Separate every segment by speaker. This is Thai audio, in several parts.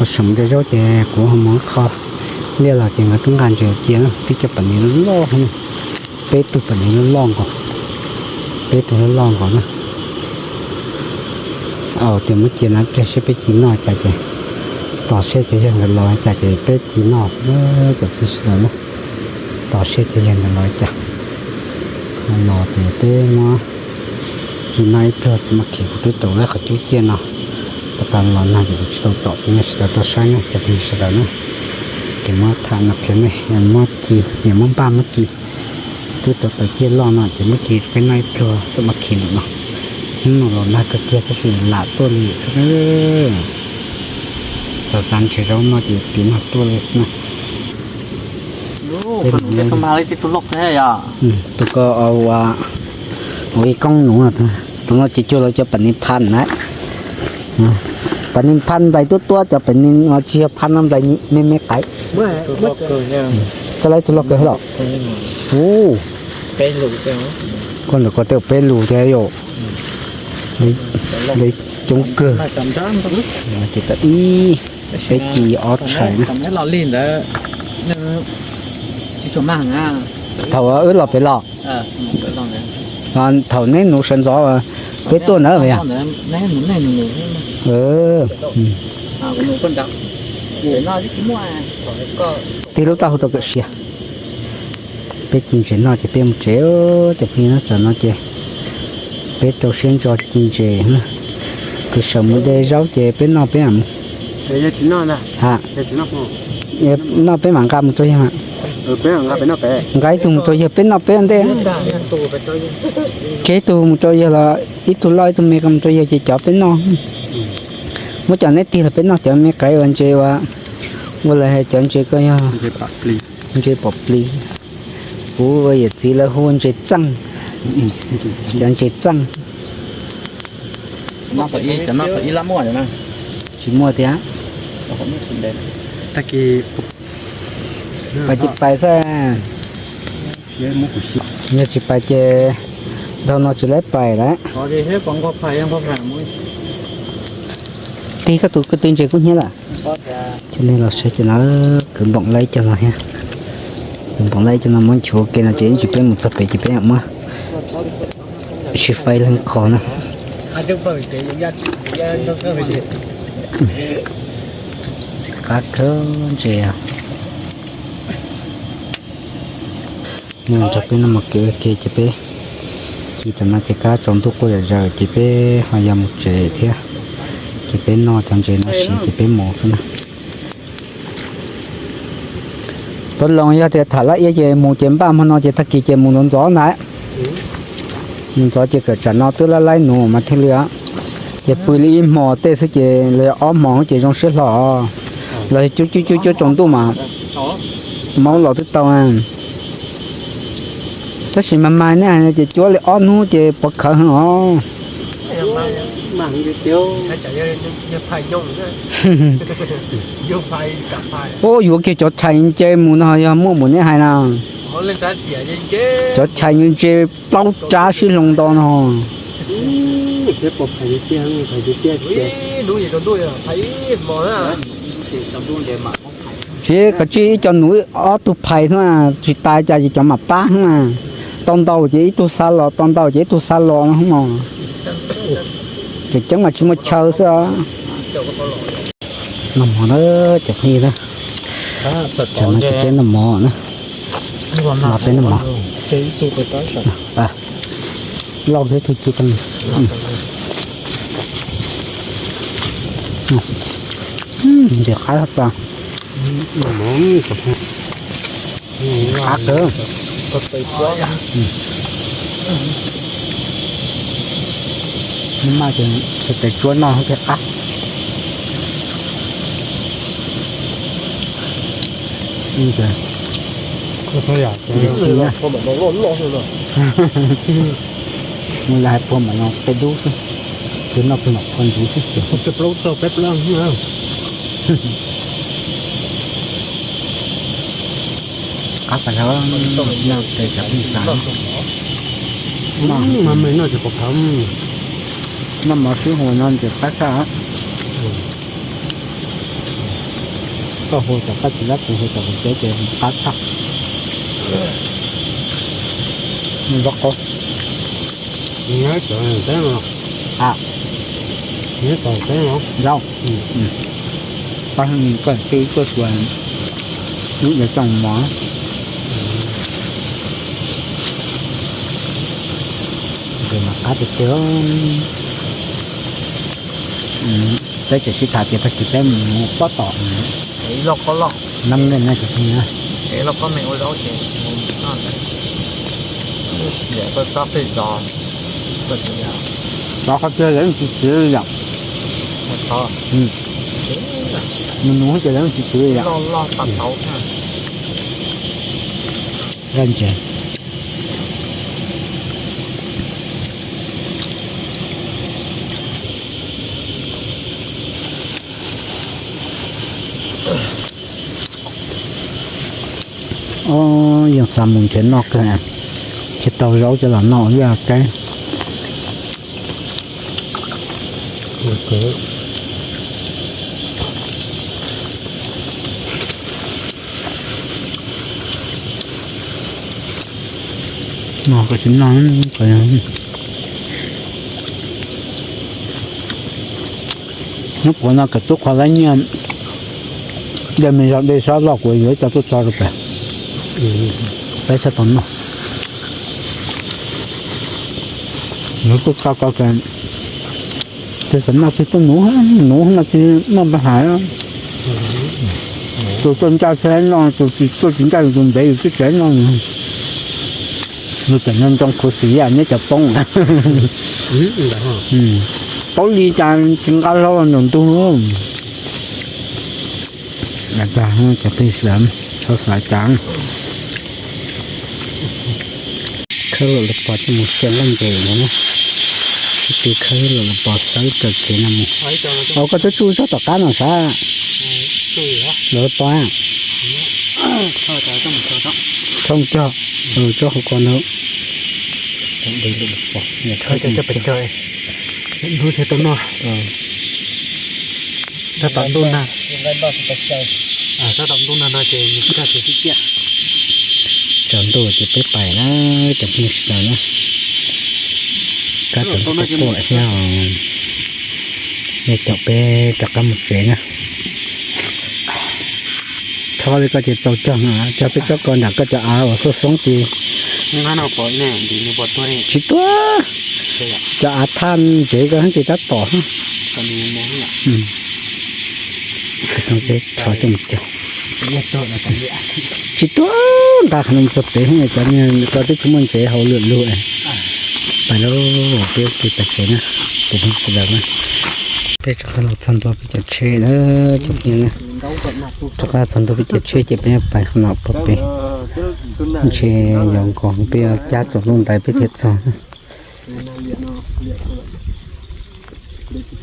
Speaker 1: họ sống cho gió chè của họ món kho nên là chỉ người tướng ngàn chè chè lắm tí cho bản nhiên nó lo hơn bé tụi bản nhiên nó lo còn bé tụi nó lo còn nữa ở thì mới chè nó bé sẽ bé chín nọ chả chè tỏ xe chè chè người lo chả chè bé chín nọ nữa chả biết sao nữa tỏ xe chè chè người lo chả nó thì bé nó chỉ nói plus mà kiểu cái tổ là khó chú chè nào ตาลนั่นจะตชิโตจบไม่ชิโตช้างจะไม่ชิโตนะเกี่ยมาทานนะเพื่อนเนี่ยมากีเนี่ยมันป้ามากีตัวตัวเกี่ยล้อนั่นจะมากีไปในตัวสมัครเขินเนาะนู่นเราหน้าก็เกี่ยก็สื่อหลาตัวนี้สักเออสังเกตเราหน้าจะตีักตัวเลยสินะโอ้คนเด็กมาเลยที่ตุลกแน่ย่ะตุก็เอาว่าโอ้ยกล้องหนูอ่ะตัวนั้นจะช่เราจะปฏิพันธ์นะปนินพันใบตัวตัวจะเป็นนิเาเชียพันน้ำใบนี้ไม่ไม่ไก่ไม่ไม่เกินย่ยก็ไลตุลกเกิหรอโอ้เป็นหลูเจ้าคนก็เตียวเป็นหลูเจ้าอยู่นี่นี่จงเกือมาจิตอีไอ้กีออสใช่นทำให้เราลิ่นแล้วเนื้อที่ชมมากง่ะถทว่าเออเราไปหลอกเออไปลอเนี่ยตอนเท่านี้หนูเินจ้าว่าเป็ดตัวเนอะเว้ยเออตีลูกตาหัวตัวเสียเป็ดจริงเสียนอจะเป็นเจ้าจะพี่นะจะนอเจเป็ดตัวเสียงจอจริงเจ้นะคือสมุดได้เจ้าเจเป็ดนอเป็นอ่ะเดี๋ยวจะนอนะฮะเดี๋ยวจะนอเป็นหมังกามุตัวยังฮะ gai tum to ye pen na pen de ke tum to ye la ít tu lai tum me kam to ye chỉ cho pen no mo cha ne ti la pen no cha me kai wan che wa mo la he chan che ka ya che pa pli che pa pli bu wa ye ti la hôn che chang chan che chang nó phải y nó phải y lắm mua rồi nè chỉ mua thế á ta kỳ bà chỉ bài ra nhớ chỉ bài chè đâu nó chỉ lấy bài đấy có gì còn có bài em có phải mũi tí các tụi cái tên trẻ cũng nhớ là cho nên là sẽ cho nó cẩn bọng lấy cho nó ha cẩn lấy cho nó muốn chỗ kia là chỉ chỉ bé một tập bé chỉ bé mà chỉ phải lên khó nữa cá cơm gì à nhưng chụp bé nó mặc cái kia chụp bé chỉ tầm nó chỉ cá trong thuốc của giờ chụp, bé hoa dầm một thế chỉ bé no trong trẻ nó chỉ chỉ bé mổ xong tôi lòng ya thì thả lại ya mù chém ba mà nó chỉ thắc kỳ chém mù nó gió này gió chỉ cỡ chân nó tức là lại nổ mà thế lửa chỉ bùi li mỏ tê sẽ chỉ lấy óm mỏ chỉ trong sữa lò lấy chú chú chú chú trong tu mà máu lò tức tao ăn à nó chỉ mà mai nữa anh chị chúa lại on hú chị bật khởi hơn ó mảng tiêu phải dùng dùng phải cặp phải ô dù kia cho thành chơi muốn là mua muốn hay nào cho thành như chế bao trá xí lồng đòn hò cái bột phải đi tiêu phải đi tiêu đuôi gì còn đuôi à mỏ à chỉ có chỉ cho núi ó tu phải thôi à chỉ tay cho chỉ cho mà ba thôi à tông đầu chỉ tu sa lò tông đầu chỉ tu sa lò nó không ngon thì chẳng mà chúng mà chờ sao nằm mò nó chặt như đó chẳng mà chặt cái nằm mò nữa mà bên nằm mò à lâu thế thôi chưa cần được khá thật vào khá cơ ก็ไปกว้างมันมาจนสเต็กชวนนอนเขาแค่อักนี่จ้ะ ก็ตขยะเลยนะพอมันร้อนร้อนเลยนะมันลายพอมันนอนไปดูสิเดี๋ยวนอนไปนอนคนดูสิเดจะปลุกเตัวแป๊บล่างนะอาปะแล้วยากใจจับอีสานมันไม่น่าจะกระทำมันมาซื้อหัวนอนเจ็บปัสกาวก็หัวจับกัสสาวะเป็นหัวจับเจ๊เจ๊ปัสสาวมันรักก็เนี่ยจะเต้นหรออ่ะเนี่ยต่อเต็มอ่ะเราอืมอืมตอนนี้ก็ซื้อก็ส่วนนี่จะจังหวะครัเดี๋ยวได้จะสิทาเจ็บกิจได้หมูก็ต่อไอ้เราก็ลอกน้ำเงินน่าจะทีนะไอ้เราก็ไม่โอ้ลอกเจ็นั่นเดี๋ยวก็ต้อไปต่อก็จะยาวต่อเขาเจอแล้วมันเจออย่างต่ออืมมันหนูเจอแล้วจิตเจออย่างลอกลอกตัดเขาค่ะเริ่มเจอ ô yên xa mùng trên nó cơ nè chỉ tàu rau cho là à, nó ra cái Okay. nó cái chính nó cái nó còn là cái tốt khó lấy nhau để mình ra đây xóa lọc rồi dưới cho tốt xóa được 이빼서돈노누구깎아간그래서나도또노한노한나지뭐뭐하야또진짜전랑또 또, 진짜좀매일또전랑너전년좀고수야내가뽕 응, 떨리잔증가로눈도약간좀비싸เขาสายจัง khơi là bỏ cho một xe lăn về nữa nè cái khơi là bỏ sáu cực kì nè mù nó có tới chui cho tỏ cá nào sao nó toa không cho ừ cho không còn nữa đây là bỏ nhà khơi cho cho bình chơi nuôi thế tốn rồi ta tận tôn nào à ta tận tôn là nó chuyện mình cứ ra จอนโวจะไปไปนะจะพิสนะนะก็จตัวเหี่ยวเนี่ยจบไปจากำเสียนะทอเลยก็จะเจ้าจังอ่ะจะไปเจ้าก่อนหนักก็จะเอาสดสองจีนี่นเอาปล่อยแน่ดีนี่ปอยตัวนี้ชิตัวจะอาท่านเจ๊ก็ให้จิตัดต่อฮะตอนนี้มองอ่ะอืมต้องเจ๊ชอจังจังชิตัวตาขนมจบเตะให้จานเนี้ยตอนที่ชุมนเสเขาเลือดลุ่ยไปแล้วเกี่ยวกับเสนะตุ้มกุแบบนั้นไปจากเราจันตัวพปจิตเชยนะจุเนี้นะจากเาจันตัวพปจิตเชยจบเนี่ยไปขนมปุ๊บไปเชยยองกองเปียจ้าจบลุ่มได้ไปเท็ศสอน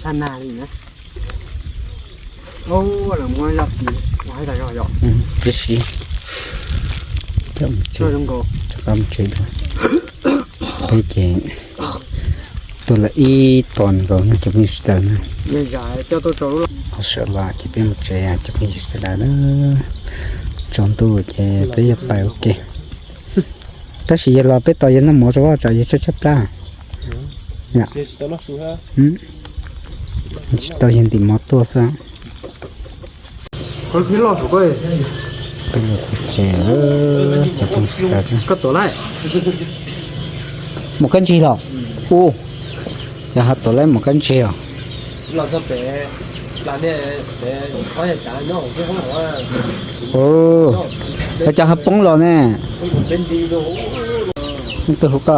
Speaker 1: ชานาลนะ lâu là mua lọc gì hai đại rồi rồi biết gì chấm chơi trong cổ chấm chơi thấy chuyện tôi là y toàn rồi nó chấm như thế này bây cho tôi chỗ luôn sợ là chỉ biết một trẻ à chấm như thế này đó tôi trẻ bây giờ bài ok ta chỉ là biết tôi nó mở ra cho giờ chấp ra
Speaker 2: ừ. dạ
Speaker 1: tôi hiện ừ. tìm mót tua sao ก็พี่รอดผมก็เป็นจิเจเออจะเป็นับบก็ตัวไรหมกันชีหรอกอู้จะครับตัวไรหมกันชีอ่ะเราจะไปร้านเนี่ยไปเขาจะจ่ายน้องเขาบอกว่าโอ้เขาจะหับป้องหรอแน่เนีดูมันตัวก็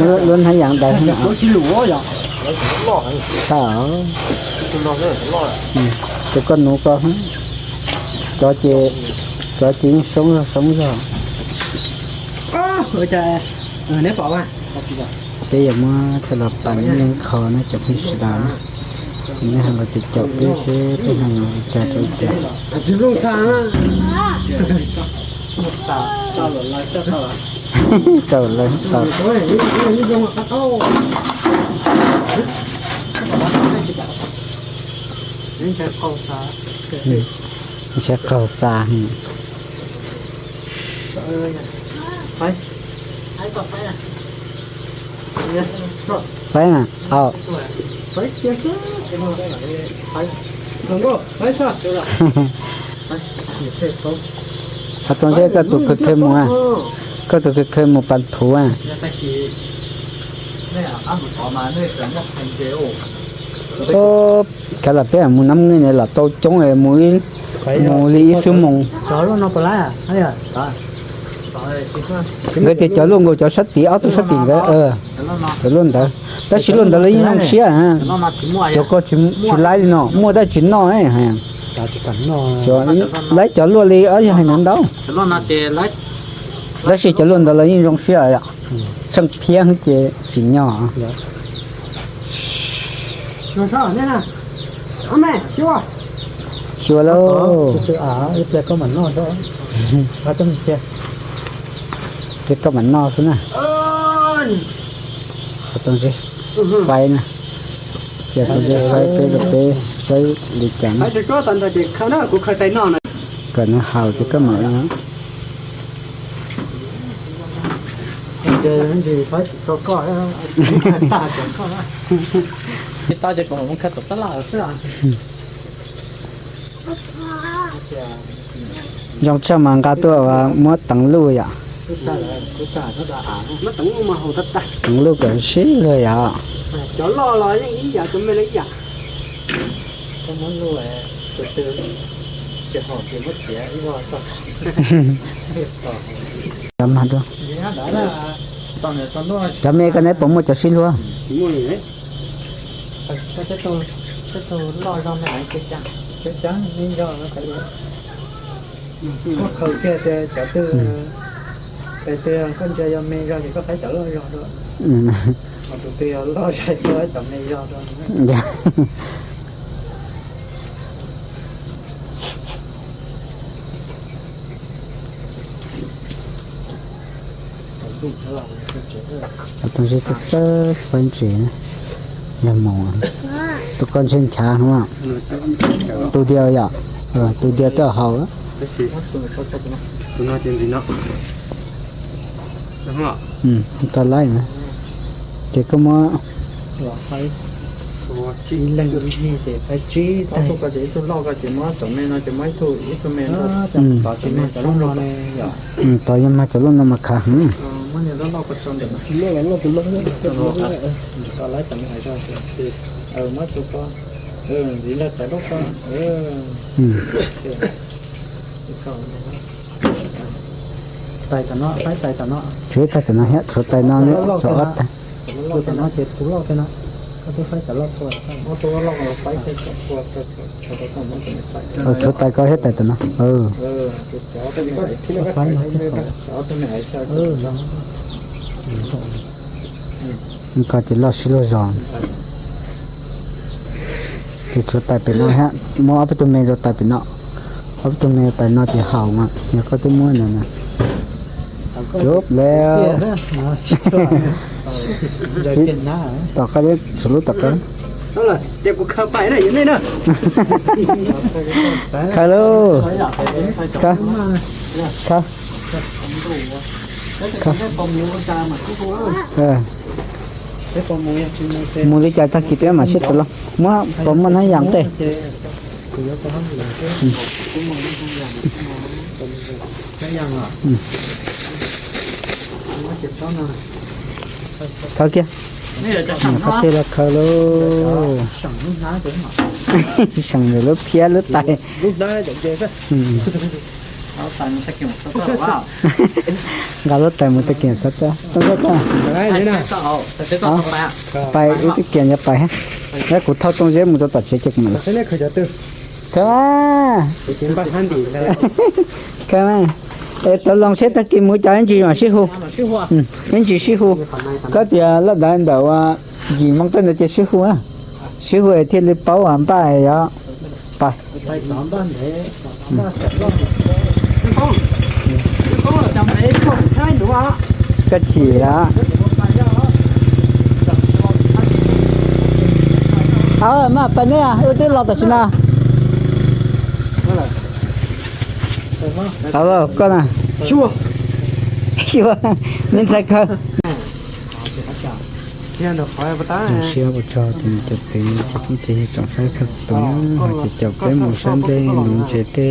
Speaker 1: เลื่อนให้งอย่งแต่ทั้งอย่างเขาลูออย่างเข่ห้สาวคุณน้องเล่่อแต่ก็หนูก็จอเจจอจริงสงสงสาก็เข้าใจเออเนี่ยบอกว่าจะอย่ามาสลับปันยังคอนะจะพิสดารทีนี้เราจะจบด้วยเชื้อที่ทาจะจจุจจุดลงสารลสารตลอดเลยใช่ไเกิเลยเัินี่จะเข้าสานี่คะเข้าสาไปไปต่อไปนะไปนะเอาไปเจ้าไปหลวงพ่อไปชอบเจ้าละไปเทศเขาถ้าตอนเช้าก็ตุกเทศมัว có tôi cái một bàn thủ à ô cái là bé muốn năm người này là tôi chống này muốn muốn đi mông đó luôn nó có lái à hay à cái thì luôn ngồi chở sắt tí áo tôi sắt tí cái ờ luôn đó ta chỉ luôn đó lấy nông xía à cho có chúng lái đi mua ta chúng nó ấy hả cho lấy chở luôn đi ở hay nắng đâu lấy 那些就弄到了一种事儿呀，上偏很接近呀。学啥呢？阿妹，学我。学喽。这啊，这个门闹是，啊，这么些。这个门闹是呢？嗯。不懂的，歪呢。这东西摔飞了飞，摔离家呢。还是抓咱的，看那顾客在闹呢。可能好这个门呢。 이제는 이제 다시 저거 다 저거 따질 거면 뭔가 또 따라왔어 dòng cha mang cá tua và mua tặng lưu ya tặng lưu cần xí rồi ya cho lo lo những ý ya chuẩn bị lấy ya không muốn lưu à từ từ chỉ hỏi chỉ mất tiền đi vào tao làm hạt đâu จะเมกันไหนผมมันจะสิ้นหัวก็จะตัวจะตัวรอรอมหนาเจ็จังเจ็จังนี่รอแล้วกันเลยพวเขาเชื่จะจะตื่นไปเตือนคนจะยอมเมย์กันก็ไปจะรอรอด้วยมาตัวเตือนรอใช้ตัวจะเมย์รอด้วยที่จะเซิร์ฟเป็นสีนะอย่ามองทุกคนเช่นช้างว่าตัวเดียวอย่าเออตัวเดียวตัวเขาตัวน่าเต็มสีเนาะอืมตัวไล่นะเด็กก็มาหัวไฟหัวจีเล่นนี่เด็กไฟจีแต่ตัวก็เด็กตัวเราก็จะมาตัวแม่เราจะไม่ถูกอีกตัวแม่เราจะต่อจีแม่จะล้มลงเลยอย่าอืมต่อยังมาจะล้มลงมาขาอืม nó lắm là từ lúc đó từ lúc đó ta lấy tầm hai thôi thì ờ mất chỗ con ừ chỉ là tại lúc con ừ tay tao nó tay tay tao nó chế tay tao nó hết số tay nó nữa số ớt tay tao nó chết cú lo tay nó Ừ, chỗ tay có hết tay tao nó ừ ừ มันก็จะลอดชิโลจอนคือตุดไตเป็นน้อยฮะมอไปตัวเมย์จไตเป็นเนาะอาไปตเมย์ไตนอทจะเห่ามาเนี่ยก็จะม้วนเน่ยนะจบแล้วต่อไปจสรุปต่อกันเล่ะเดี๋ยวกูเข้าไปนะอยังนีเนะฮัลโหลครับครับครับเออ Muli jatah gitu ya masih telah mah pemenang yang teh. Thật kia Thật kia là khờ lô Sẵn rồi lớp phía lớp tay Lúc đó là động chơi đó さんの先も外はガロッタイも先にさったそこかไปอุติเกียนจะไปฮะแล้วกูเท่าตรงเย็บมึงจะตัดเจ็คมันเลยเคยจะตึ้งใช่ไหมเขียนบ้าทันดีเลยใช่ไหมเออตลองเช็คตะกี้มุงจะยังจีอย่าชิฮูอืมยังจีชิฮูก็เดี๋ยวละดันเดี๋ยวว่าจีมังต้นจะชิฮูอ่ะชิฮูไอ้ที่ริบเป้าอันไปอ่ะไปไปสามบ้านเลยสามบ้านเสร็จแล้วก็ฉี่แล้วเอามาไปเนี่ยอุติรอตัดชนะเอาก็นะชัวชัวมินใส่เขาเชี่ยวบุชาติจัดสินที่ต้องใช้ขัดตุ้งหัวจิตจับได้หมู่ชั้นได้หนุ่มเจเต้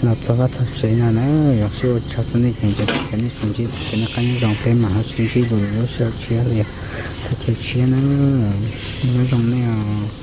Speaker 1: 나타가탑세냐나역시차선이굉장히괜히숨지괜히간이정패마하숨지돌로시작해야 돼. 대체취해는이거정네 요.